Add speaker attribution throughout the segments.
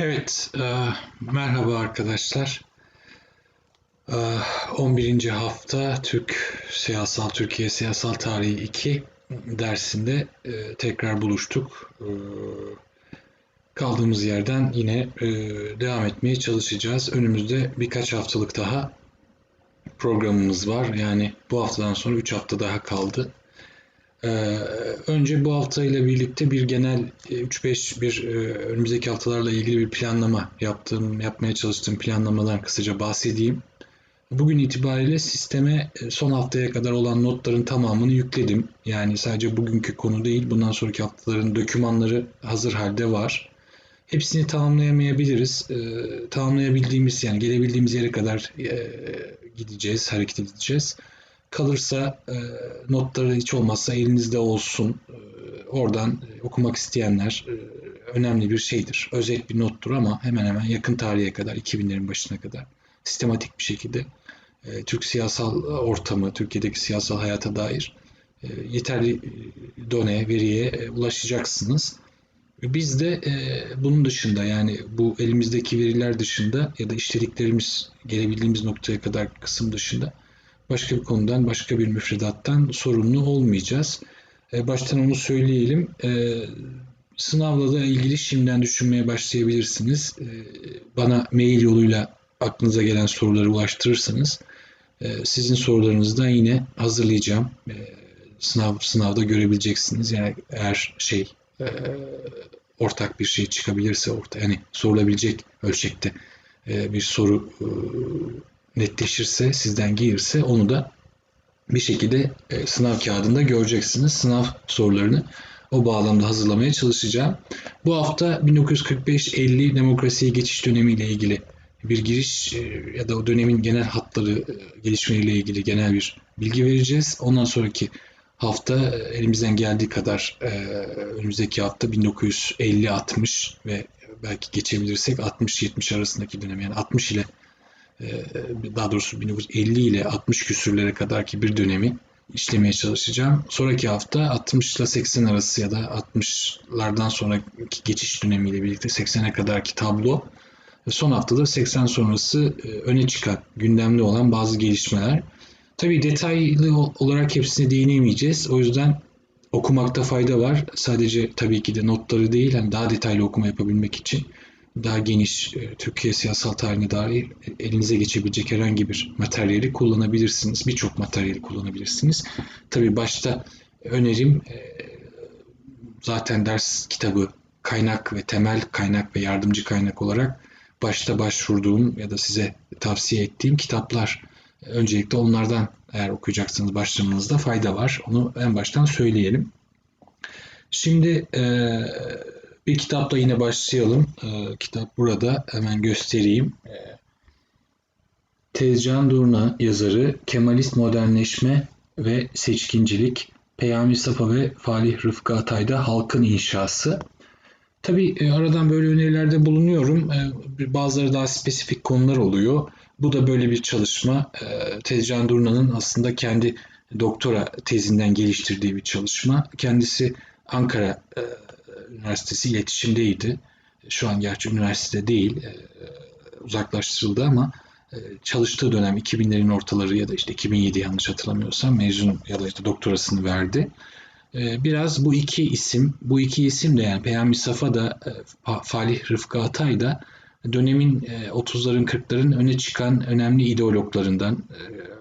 Speaker 1: Evet, e, merhaba arkadaşlar. E, 11. hafta Türk Siyasal Türkiye Siyasal Tarihi 2 dersinde e, tekrar buluştuk. E, kaldığımız yerden yine e, devam etmeye çalışacağız. Önümüzde birkaç haftalık daha programımız var. Yani bu haftadan sonra 3 hafta daha kaldı. Ee, önce bu hafta birlikte bir genel 3-5 bir e, önümüzdeki haftalarla ilgili bir planlama yaptığım, yapmaya çalıştığım planlamadan kısaca bahsedeyim. Bugün itibariyle sisteme e, son haftaya kadar olan notların tamamını yükledim. Yani sadece bugünkü konu değil, bundan sonraki haftaların dokümanları hazır halde var. Hepsini tamamlayamayabiliriz. E, tamamlayabildiğimiz yani gelebildiğimiz yere kadar e, gideceğiz, hareket edeceğiz. Kalırsa e, notları hiç olmazsa elinizde olsun. E, oradan okumak isteyenler e, önemli bir şeydir. Özet bir nottur ama hemen hemen yakın tarihe kadar, 2000'lerin başına kadar sistematik bir şekilde e, Türk siyasal ortamı, Türkiye'deki siyasal hayata dair e, yeterli e, done, veriye e, ulaşacaksınız. Biz de e, bunun dışında yani bu elimizdeki veriler dışında ya da işlediklerimiz gelebildiğimiz noktaya kadar kısım dışında başka bir konudan, başka bir müfredattan sorumlu olmayacağız. E, baştan onu söyleyelim. E, sınavla da ilgili şimdiden düşünmeye başlayabilirsiniz. E, bana mail yoluyla aklınıza gelen soruları ulaştırırsanız sizin sorularınızı da yine hazırlayacağım. Sınav sınavda görebileceksiniz. Yani eğer şey ortak bir şey çıkabilirse orta yani sorulabilecek ölçekte bir soru netleşirse, sizden gelirse onu da bir şekilde e, sınav kağıdında göreceksiniz. Sınav sorularını o bağlamda hazırlamaya çalışacağım. Bu hafta 1945-50 demokrasiye geçiş dönemiyle ilgili bir giriş e, ya da o dönemin genel hatları, e, gelişmeleriyle ilgili genel bir bilgi vereceğiz. Ondan sonraki hafta e, elimizden geldiği kadar önümüzdeki hafta 1950-60 ve belki geçebilirsek 60-70 arasındaki dönem yani 60 ile daha doğrusu 1950 ile 60 küsürlere kadar ki bir dönemi işlemeye çalışacağım. Sonraki hafta 60 ile 80 arası ya da 60'lardan sonraki geçiş dönemiyle birlikte 80'e kadarki tablo. Son haftada 80 sonrası e, öne çıkan, gündemde olan bazı gelişmeler. Tabii detaylı olarak hepsine değinemeyeceğiz. O yüzden okumakta fayda var. Sadece tabii ki de notları değil, hani daha detaylı okuma yapabilmek için daha geniş e, Türkiye siyasal tarihine dair elinize geçebilecek herhangi bir materyali kullanabilirsiniz. Birçok materyali kullanabilirsiniz. Tabii başta önerim e, zaten ders kitabı kaynak ve temel kaynak ve yardımcı kaynak olarak başta başvurduğum ya da size tavsiye ettiğim kitaplar. Öncelikle onlardan eğer okuyacaksınız başlamanızda fayda var. Onu en baştan söyleyelim. Şimdi e, bir kitapla yine başlayalım. Ee, kitap burada. Hemen göstereyim. Ee, Tezcan Durna yazarı Kemalist Modernleşme ve Seçkincilik Peyami Safa ve Falih Rıfkı Atay'da Halkın İnşası. Tabi e, aradan böyle önerilerde bulunuyorum. E, bazıları daha spesifik konular oluyor. Bu da böyle bir çalışma. E, Tezcan Durna'nın aslında kendi doktora tezinden geliştirdiği bir çalışma. Kendisi Ankara Üniversitesi iletişimdeydi. Şu an gerçi üniversitede değil, e, uzaklaştırıldı ama e, çalıştığı dönem 2000'lerin ortaları ya da işte 2007 yanlış hatırlamıyorsam mezun ya da işte doktorasını verdi. E, biraz bu iki isim, bu iki isim de yani Peyami Safa da Falih Rıfkı Atay da dönemin 30'ların 40'ların öne çıkan önemli ideologlarından,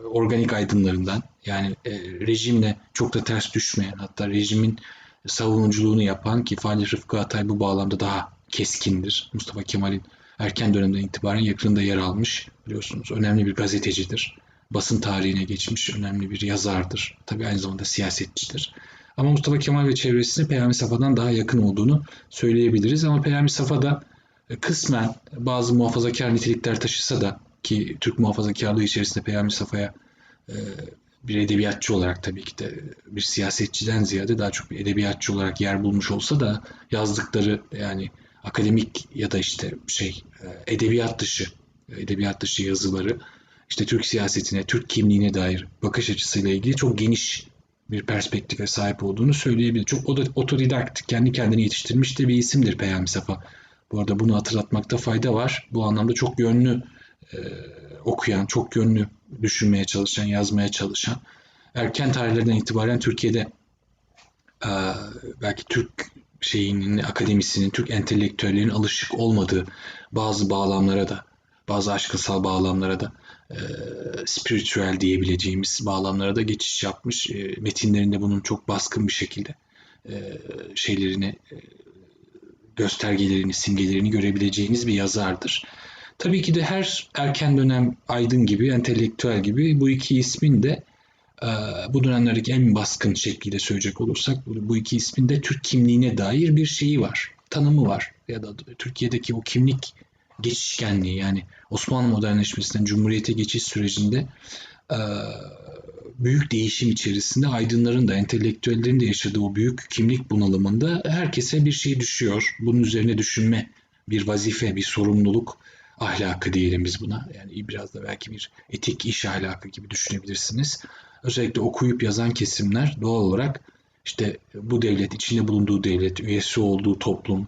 Speaker 1: organik aydınlarından yani rejimle çok da ters düşmeyen hatta rejimin savunuculuğunu yapan ki Fahri Rıfkı Atay bu bağlamda daha keskindir. Mustafa Kemal'in erken dönemden itibaren yakında yer almış biliyorsunuz. Önemli bir gazetecidir. Basın tarihine geçmiş önemli bir yazardır. Tabi aynı zamanda siyasetçidir. Ama Mustafa Kemal ve çevresinin Peyami Safa'dan daha yakın olduğunu söyleyebiliriz. Ama Peyami Safa da e, kısmen bazı muhafazakar nitelikler taşısa da ki Türk muhafazakarlığı içerisinde Peyami Safa'ya e, bir edebiyatçı olarak tabii ki de bir siyasetçiden ziyade daha çok bir edebiyatçı olarak yer bulmuş olsa da yazdıkları yani akademik ya da işte şey e, edebiyat dışı edebiyat dışı yazıları işte Türk siyasetine, Türk kimliğine dair bakış açısıyla ilgili çok geniş bir perspektife sahip olduğunu söyleyebilir. Çok otodidakt, kendi kendini yetiştirmiş de bir isimdir Peyami Safa. Bu arada bunu hatırlatmakta fayda var. Bu anlamda çok yönlü e, okuyan, çok yönlü düşünmeye çalışan, yazmaya çalışan, erken tarihlerden itibaren Türkiye'de e, belki Türk şeyinin, akademisinin, Türk entelektüellerinin alışık olmadığı bazı bağlamlara da, bazı aşkısal bağlamlara da, e, spiritüel diyebileceğimiz bağlamlara da geçiş yapmış. E, metinlerinde bunun çok baskın bir şekilde e, şeylerini, e, göstergelerini, simgelerini görebileceğiniz bir yazardır. Tabii ki de her erken dönem aydın gibi, entelektüel gibi bu iki ismin de e, bu dönemlerdeki en baskın şekliyle söyleyecek olursak bu iki ismin de Türk kimliğine dair bir şeyi var, tanımı var. Ya da Türkiye'deki o kimlik geçişkenliği yani Osmanlı modernleşmesinden Cumhuriyete geçiş sürecinde e, büyük değişim içerisinde aydınların da entelektüellerin de yaşadığı o büyük kimlik bunalımında herkese bir şey düşüyor. Bunun üzerine düşünme bir vazife, bir sorumluluk ahlakı diyelim biz buna. Yani biraz da belki bir etik iş ahlakı gibi düşünebilirsiniz. Özellikle okuyup yazan kesimler doğal olarak işte bu devlet, içinde bulunduğu devlet, üyesi olduğu toplum,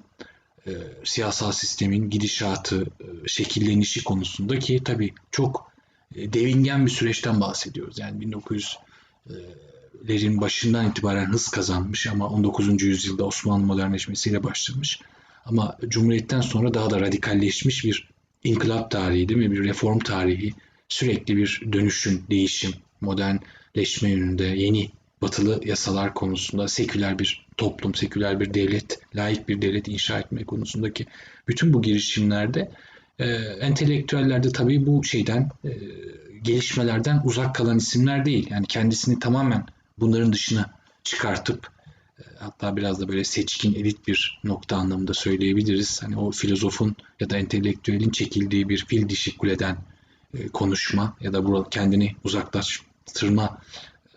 Speaker 1: e, siyasal sistemin gidişatı, e, şekillenişi konusunda ki tabii çok e, devingen bir süreçten bahsediyoruz. Yani 1900'lerin başından itibaren hız kazanmış ama 19. yüzyılda Osmanlı modernleşmesiyle başlamış. Ama Cumhuriyet'ten sonra daha da radikalleşmiş bir inkılap tarihi değil mi? Bir reform tarihi, sürekli bir dönüşüm, değişim, modernleşme yönünde yeni batılı yasalar konusunda seküler bir toplum, seküler bir devlet, layık bir devlet inşa etme konusundaki bütün bu girişimlerde e, entelektüellerde tabii bu şeyden e, gelişmelerden uzak kalan isimler değil. Yani kendisini tamamen bunların dışına çıkartıp hatta biraz da böyle seçkin elit bir nokta anlamında söyleyebiliriz. Hani o filozofun ya da entelektüelin çekildiği bir fil dişi kuleden e, konuşma ya da burada kendini uzaklaştırma.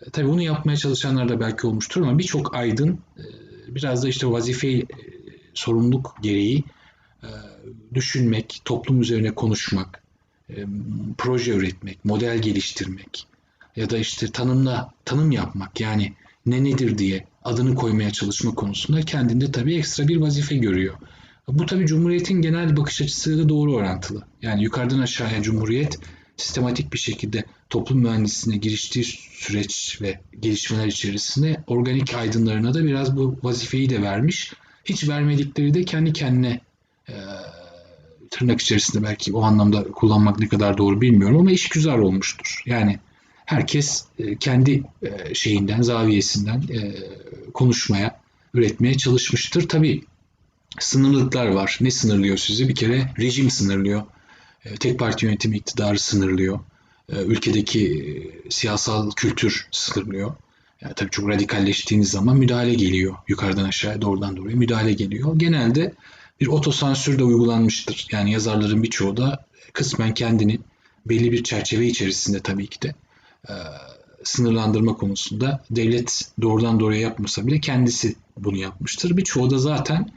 Speaker 1: E, tabii bunu yapmaya çalışanlar da belki olmuştur ama birçok aydın e, biraz da işte vazife sorumluluk gereği düşünmek, toplum üzerine konuşmak, proje üretmek, model geliştirmek ya da işte tanımla tanım yapmak yani ne nedir diye adını koymaya çalışma konusunda kendinde tabii ekstra bir vazife görüyor. Bu tabii Cumhuriyet'in genel bakış açısıyla doğru orantılı. Yani yukarıdan aşağıya Cumhuriyet sistematik bir şekilde toplum mühendisliğine giriştiği süreç ve gelişmeler içerisinde organik aydınlarına da biraz bu vazifeyi de vermiş. Hiç vermedikleri de kendi kendine e, tırnak içerisinde belki o anlamda kullanmak ne kadar doğru bilmiyorum ama iş güzel olmuştur. Yani herkes e, kendi e, şeyinden, zaviyesinden e, konuşmaya, üretmeye çalışmıştır. Tabii sınırlılıklar var. Ne sınırlıyor sizi? Bir kere rejim sınırlıyor. Tek parti yönetimi iktidarı sınırlıyor. Ülkedeki siyasal kültür sınırlıyor. Yani tabii çok radikalleştiğiniz zaman müdahale geliyor. Yukarıdan aşağıya, doğrudan doğruya müdahale geliyor. Genelde bir otosansür de uygulanmıştır. Yani yazarların birçoğu da kısmen kendini belli bir çerçeve içerisinde tabii ki de e, sınırlandırma konusunda devlet doğrudan doğruya yapmasa bile kendisi bunu yapmıştır. Birçoğu da zaten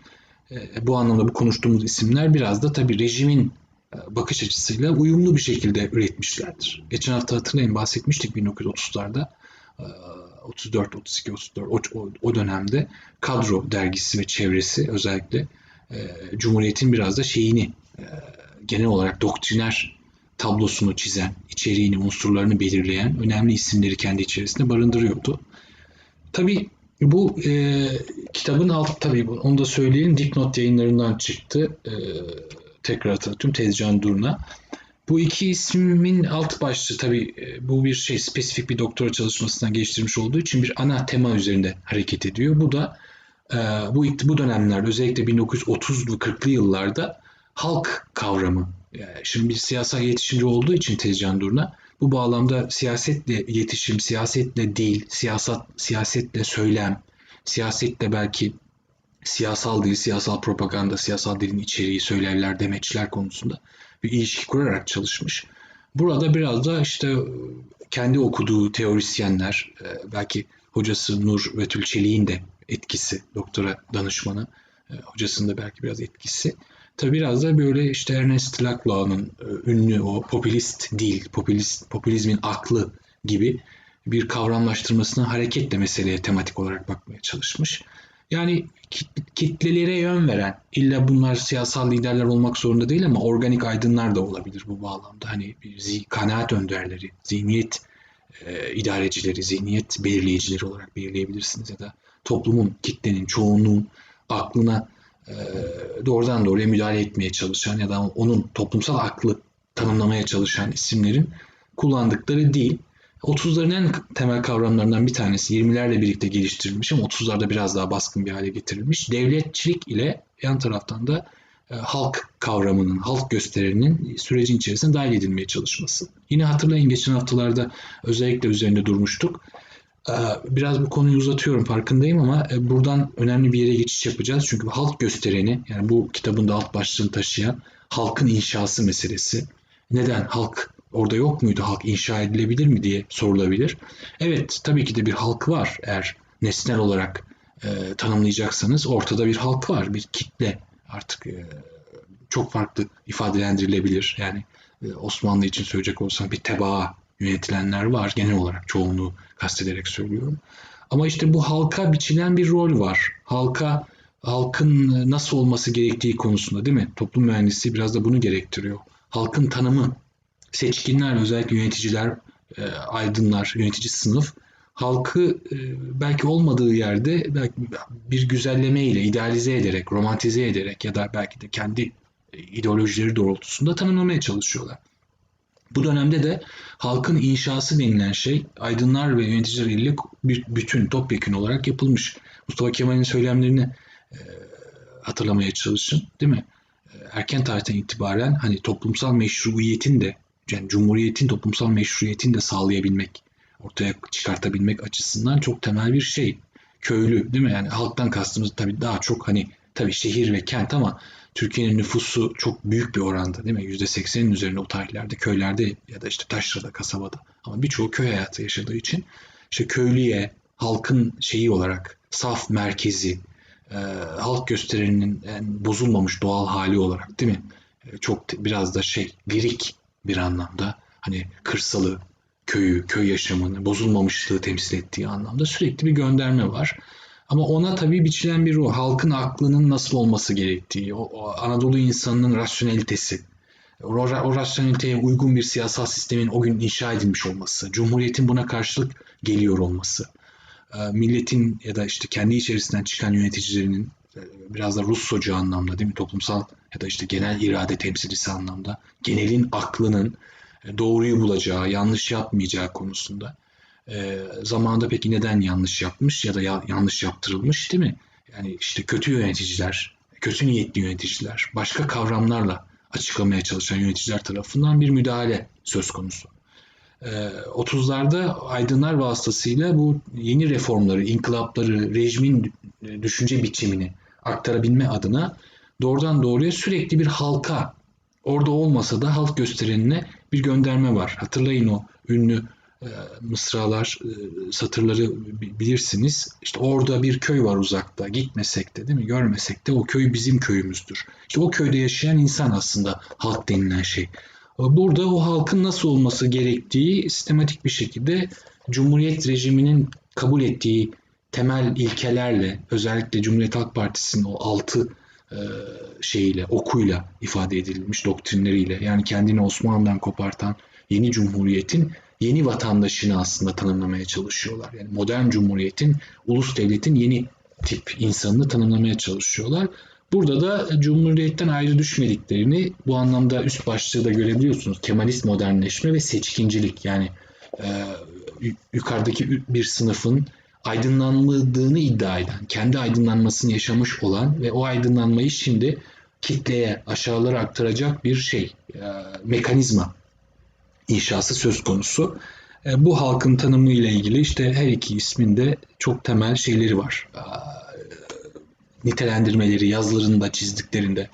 Speaker 1: e, bu anlamda bu konuştuğumuz isimler biraz da tabii rejimin e, bakış açısıyla uyumlu bir şekilde üretmişlerdir. Geçen hafta hatırlayın bahsetmiştik 1930'larda 34, 32, 34 o, o, dönemde kadro dergisi ve çevresi özellikle e, Cumhuriyet'in biraz da şeyini e, genel olarak doktriner tablosunu çizen, içeriğini, unsurlarını belirleyen önemli isimleri kendi içerisinde barındırıyordu. Tabii bu e, kitabın altı tabii onu da söyleyelim dipnot yayınlarından çıktı. E, tekrar hatırlatıyorum Tezcan Durna. Bu iki ismin alt başlığı tabii e, bu bir şey spesifik bir doktora çalışmasından geliştirmiş olduğu için bir ana tema üzerinde hareket ediyor. Bu da e, bu bu dönemlerde özellikle 1930'lu 40'lı yıllarda halk kavramı. Yani şimdi bir siyasal iletişimci olduğu için Tezcan Durna bu bağlamda siyasetle iletişim, siyasetle değil, siyasat, siyasetle söylem, siyasetle belki siyasal dil, siyasal propaganda, siyasal dilin içeriği, söylevler, demeçler konusunda bir ilişki kurarak çalışmış. Burada biraz da işte kendi okuduğu teorisyenler, e, belki hocası Nur Vetül Çelik'in de etkisi, doktora danışmanı, e, hocasının da belki biraz etkisi. Tabi biraz da böyle işte Ernest Laclau'nun e, ünlü o popülist dil, popülist, popülizmin aklı gibi bir kavramlaştırmasına hareketle meseleye tematik olarak bakmaya çalışmış. Yani kit- kitlelere yön veren, illa bunlar siyasal liderler olmak zorunda değil ama organik aydınlar da olabilir bu bağlamda. Hani zi- kanaat önderleri, zihniyet e, idarecileri, zihniyet belirleyicileri olarak belirleyebilirsiniz ya da toplumun, kitlenin, çoğunluğun aklına doğrudan doğruya müdahale etmeye çalışan ya da onun toplumsal aklı tanımlamaya çalışan isimlerin kullandıkları dil 30'ların en temel kavramlarından bir tanesi 20'lerle birlikte geliştirilmiş ama 30'larda biraz daha baskın bir hale getirilmiş. Devletçilik ile yan taraftan da e, halk kavramının, halk gösterilerinin sürecin içerisine dahil edilmeye çalışması. Yine hatırlayın geçen haftalarda özellikle üzerinde durmuştuk. E, Biraz bu konuyu uzatıyorum farkındayım ama e, buradan önemli bir yere geçiş yapacağız. Çünkü halk göstereni yani bu kitabın da alt başlığını taşıyan halkın inşası meselesi. Neden halk orada yok muydu? Halk inşa edilebilir mi diye sorulabilir. Evet tabii ki de bir halk var. Eğer nesnel olarak e, tanımlayacaksanız ortada bir halk var. Bir kitle artık e, çok farklı ifadelendirilebilir. Yani e, Osmanlı için söyleyecek olsam bir tebaa yönetilenler var. Genel olarak çoğunluğu kastederek söylüyorum. Ama işte bu halka biçilen bir rol var. Halka halkın nasıl olması gerektiği konusunda değil mi? Toplum mühendisliği biraz da bunu gerektiriyor. Halkın tanımı, seçkinler özellikle yöneticiler, e, aydınlar, yönetici sınıf halkı e, belki olmadığı yerde belki bir güzelleme ile idealize ederek, romantize ederek ya da belki de kendi e, ideolojileri doğrultusunda tanımlamaya çalışıyorlar. Bu dönemde de halkın inşası denilen şey aydınlar ve yöneticiler ile bütün topyekun olarak yapılmış. Mustafa Kemal'in söylemlerini e, hatırlamaya çalışın değil mi? E, erken tarihten itibaren hani toplumsal meşruiyetin de yani cumhuriyetin toplumsal meşruiyetini de sağlayabilmek, ortaya çıkartabilmek açısından çok temel bir şey. Köylü değil mi? Yani halktan kastımız tabii daha çok hani tabii şehir ve kent ama Türkiye'nin nüfusu çok büyük bir oranda değil mi? %80'in üzerinde o tarihlerde köylerde ya da işte taşrada, kasabada. Ama birçoğu köy hayatı yaşadığı için işte köylüye, halkın şeyi olarak saf merkezi, e, halk gösterilerinin yani bozulmamış doğal hali olarak değil mi? E, çok biraz da şey lirik bir anlamda hani kırsalı, köyü, köy yaşamını, bozulmamışlığı temsil ettiği anlamda sürekli bir gönderme var. Ama ona tabii biçilen bir ruh, halkın aklının nasıl olması gerektiği, o, o Anadolu insanının rasyonelitesi, o, o rasyoneliteye uygun bir siyasal sistemin o gün inşa edilmiş olması, cumhuriyetin buna karşılık geliyor olması, milletin ya da işte kendi içerisinden çıkan yöneticilerinin biraz da Russocu anlamda değil mi? Toplumsal ya da işte genel irade temsilcisi anlamda genelin aklının doğruyu bulacağı, yanlış yapmayacağı konusunda e, zamanında peki neden yanlış yapmış ya da ya, yanlış yaptırılmış değil mi? Yani işte kötü yöneticiler, kötü niyetli yöneticiler, başka kavramlarla açıklamaya çalışan yöneticiler tarafından bir müdahale söz konusu. E, 30'larda aydınlar vasıtasıyla bu yeni reformları, inkılapları, rejimin düşünce biçimini aktarabilme adına doğrudan doğruya sürekli bir halka, orada olmasa da halk gösterenine bir gönderme var. Hatırlayın o ünlü mısralar, e, satırları bilirsiniz. İşte orada bir köy var uzakta. Gitmesek de değil mi? Görmesek de o köy bizim köyümüzdür. İşte o köyde yaşayan insan aslında halk denilen şey. Burada o halkın nasıl olması gerektiği sistematik bir şekilde Cumhuriyet rejiminin kabul ettiği temel ilkelerle özellikle Cumhuriyet Halk Partisi'nin o altı e, şeyiyle, okuyla ifade edilmiş doktrinleriyle yani kendini Osmanlı'dan kopartan yeni cumhuriyetin yeni vatandaşını aslında tanımlamaya çalışıyorlar. Yani modern cumhuriyetin, ulus devletin yeni tip insanını tanımlamaya çalışıyorlar. Burada da cumhuriyetten ayrı düşmediklerini bu anlamda üst başlığı da görebiliyorsunuz. Kemalist modernleşme ve seçkincilik yani e, yukarıdaki bir sınıfın aydınlanmadığını iddia eden, kendi aydınlanmasını yaşamış olan ve o aydınlanmayı şimdi kitleye, aşağılara aktaracak bir şey, e, mekanizma inşası söz konusu. E, bu halkın tanımı ile ilgili işte her iki ismin de çok temel şeyleri var. E, nitelendirmeleri, yazılarında, çizdiklerinde,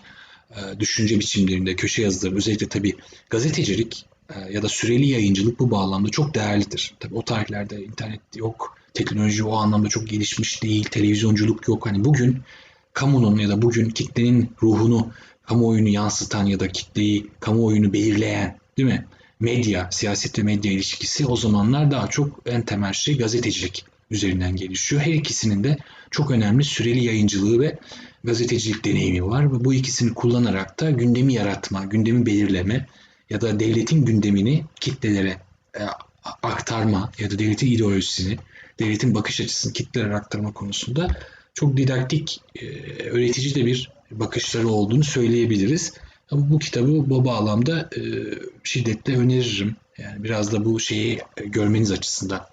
Speaker 1: e, düşünce biçimlerinde, köşe yazıları, özellikle tabii gazetecilik ya da süreli yayıncılık bu bağlamda çok değerlidir. Tabii o tarihlerde internet yok, teknoloji o anlamda çok gelişmiş değil, televizyonculuk yok. Hani bugün kamunun ya da bugün kitlenin ruhunu, kamuoyunu yansıtan ya da kitleyi, kamuoyunu belirleyen değil mi? Medya, siyaset ve medya ilişkisi o zamanlar daha çok en temel şey gazetecilik üzerinden gelişiyor. Her ikisinin de çok önemli süreli yayıncılığı ve gazetecilik deneyimi var. Ve bu ikisini kullanarak da gündemi yaratma, gündemi belirleme ya da devletin gündemini kitlelere e, aktarma ya da devletin ideolojisini, devletin bakış açısını kitlelere aktarma konusunda çok didaktik, e, öğretici de bir bakışları olduğunu söyleyebiliriz. Ama bu kitabı bu bağlamda e, şiddetle öneririm. Yani biraz da bu şeyi e, görmeniz açısından.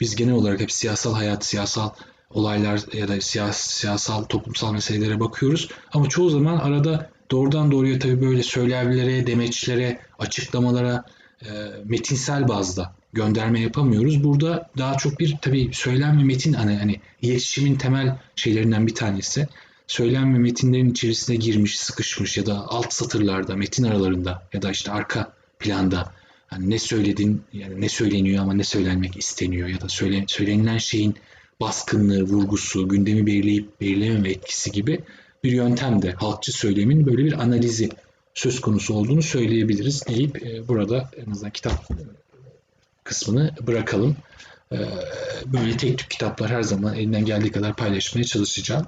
Speaker 1: Biz genel olarak hep siyasal hayat, siyasal olaylar ya da siyas, siyasal toplumsal meselelere bakıyoruz. Ama çoğu zaman arada doğrudan doğruya tabii böyle söylemlere, demeçlere, açıklamalara e, metinsel bazda gönderme yapamıyoruz. Burada daha çok bir tabii söylem ve metin hani, hani iletişimin temel şeylerinden bir tanesi. Söylem ve metinlerin içerisine girmiş, sıkışmış ya da alt satırlarda, metin aralarında ya da işte arka planda hani ne söyledin yani ne söyleniyor ama ne söylenmek isteniyor ya da söyle, söylenilen şeyin baskınlığı, vurgusu, gündemi belirleyip belirlememe etkisi gibi bir yöntemde halkçı söylemin böyle bir analizi söz konusu olduğunu söyleyebiliriz deyip e, burada en azından kitap kısmını bırakalım. E, böyle tek tük kitaplar her zaman elinden geldiği kadar paylaşmaya çalışacağım.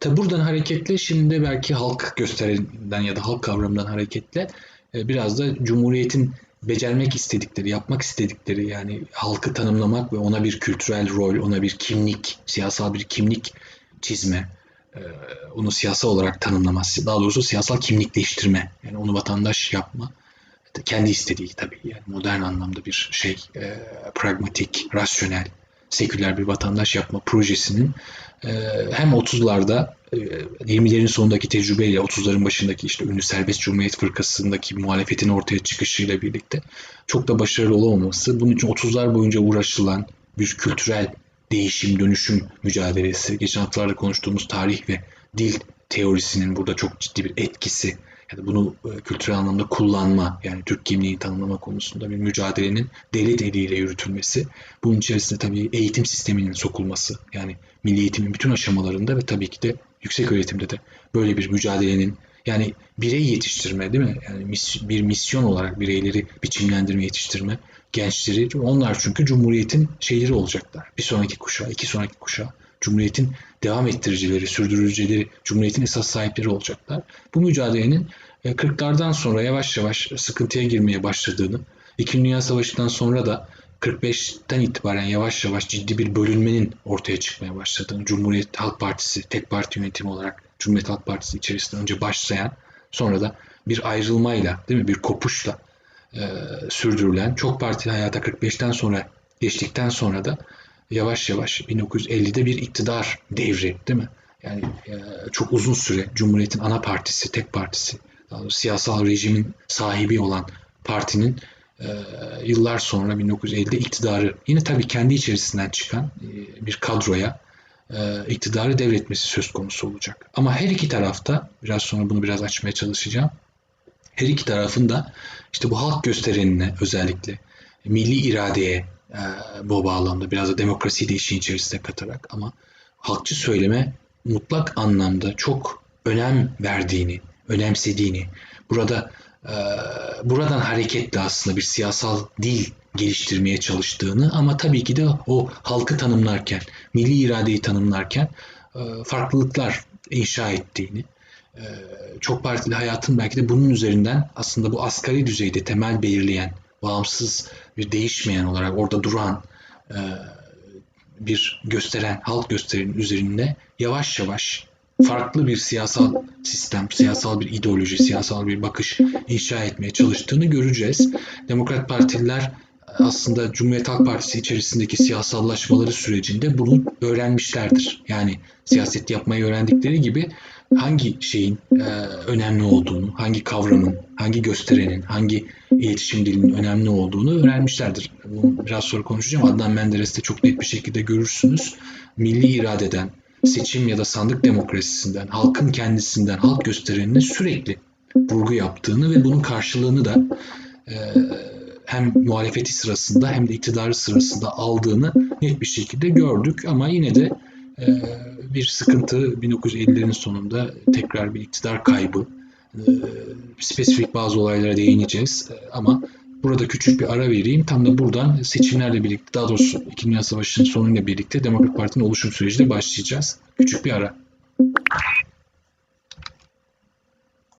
Speaker 1: Tabi buradan hareketle şimdi belki halk gösterinden ya da halk kavramından hareketle e, biraz da Cumhuriyet'in becermek istedikleri, yapmak istedikleri yani halkı tanımlamak ve ona bir kültürel rol, ona bir kimlik, siyasal bir kimlik çizme, e, onu siyasal olarak tanımlaması, daha doğrusu siyasal kimlikleştirme, yani onu vatandaş yapma, kendi istediği tabii yani modern anlamda bir şey, e, pragmatik, rasyonel, seküler bir vatandaş yapma projesinin hem 30'larda 20'lerin sonundaki tecrübeyle 30'ların başındaki işte ünlü Serbest Cumhuriyet Fırkası'ndaki muhalefetin ortaya çıkışıyla birlikte çok da başarılı olamaması, bunun için 30'lar boyunca uğraşılan bir kültürel değişim, dönüşüm mücadelesi, geçen haftalarda konuştuğumuz tarih ve dil teorisinin burada çok ciddi bir etkisi yani bunu kültürel anlamda kullanma yani Türk kimliği tanımlama konusunda bir mücadelenin devlet eliyle yürütülmesi. Bunun içerisinde tabii eğitim sisteminin sokulması yani milli eğitimin bütün aşamalarında ve tabii ki de yüksek öğretimde de böyle bir mücadelenin yani birey yetiştirme değil mi? Yani bir misyon olarak bireyleri biçimlendirme, yetiştirme, gençleri. Onlar çünkü Cumhuriyet'in şeyleri olacaklar. Bir sonraki kuşağı, iki sonraki kuşağı. Cumhuriyet'in devam ettiricileri, sürdürücüleri, Cumhuriyet'in esas sahipleri olacaklar. Bu mücadelenin 40'lardan e, sonra yavaş yavaş sıkıntıya girmeye başladığını, İkinci Dünya Savaşı'ndan sonra da 45'ten itibaren yavaş yavaş ciddi bir bölünmenin ortaya çıkmaya başladığını, Cumhuriyet Halk Partisi tek parti yönetimi olarak Cumhuriyet Halk Partisi içerisinde önce başlayan, sonra da bir ayrılmayla, değil mi, bir kopuşla e, sürdürülen, çok partili hayata 45'ten sonra geçtikten sonra da yavaş yavaş 1950'de bir iktidar devri, değil mi? Yani e, çok uzun süre Cumhuriyet'in ana partisi, tek partisi, siyasal rejimin sahibi olan partinin e, yıllar sonra 1950'de iktidarı yine tabii kendi içerisinden çıkan e, bir kadroya iktidarı devretmesi söz konusu olacak. Ama her iki tarafta biraz sonra bunu biraz açmaya çalışacağım. Her iki tarafın da işte bu halk gösterenine özellikle milli iradeye bu bağlamda biraz da demokrasiyi de işin içerisine katarak. Ama halkçı söyleme mutlak anlamda çok önem verdiğini, önemsediğini, burada e, buradan hareketle aslında bir siyasal dil geliştirmeye çalıştığını ama tabii ki de o halkı tanımlarken, milli iradeyi tanımlarken e, farklılıklar inşa ettiğini, e, çok partili hayatın belki de bunun üzerinden aslında bu asgari düzeyde temel belirleyen, bağımsız bir değişmeyen olarak orada duran e, bir gösteren, halk gösterinin üzerinde yavaş yavaş farklı bir siyasal sistem, siyasal bir ideoloji, siyasal bir bakış inşa etmeye çalıştığını göreceğiz. Demokrat Partililer aslında Cumhuriyet Halk Partisi içerisindeki siyasallaşmaları sürecinde bunu öğrenmişlerdir. Yani siyaset yapmayı öğrendikleri gibi hangi şeyin e, önemli olduğunu, hangi kavramın, hangi gösterenin, hangi iletişim dilinin önemli olduğunu öğrenmişlerdir. Bunu biraz sonra konuşacağım. Adnan Menderes'te çok net bir şekilde görürsünüz. Milli iradeden, seçim ya da sandık demokrasisinden, halkın kendisinden, halk gösterenine sürekli vurgu yaptığını ve bunun karşılığını da e, hem muhalefeti sırasında hem de iktidarı sırasında aldığını net bir şekilde gördük. Ama yine de bir sıkıntı 1950'lerin sonunda tekrar bir iktidar kaybı. E, spesifik bazı olaylara değineceğiz e, ama Burada küçük bir ara vereyim. Tam da buradan seçimlerle birlikte, daha doğrusu İkinci Dünya Savaşı'nın sonuyla birlikte Demokrat Parti'nin oluşum sürecine başlayacağız. Küçük bir ara.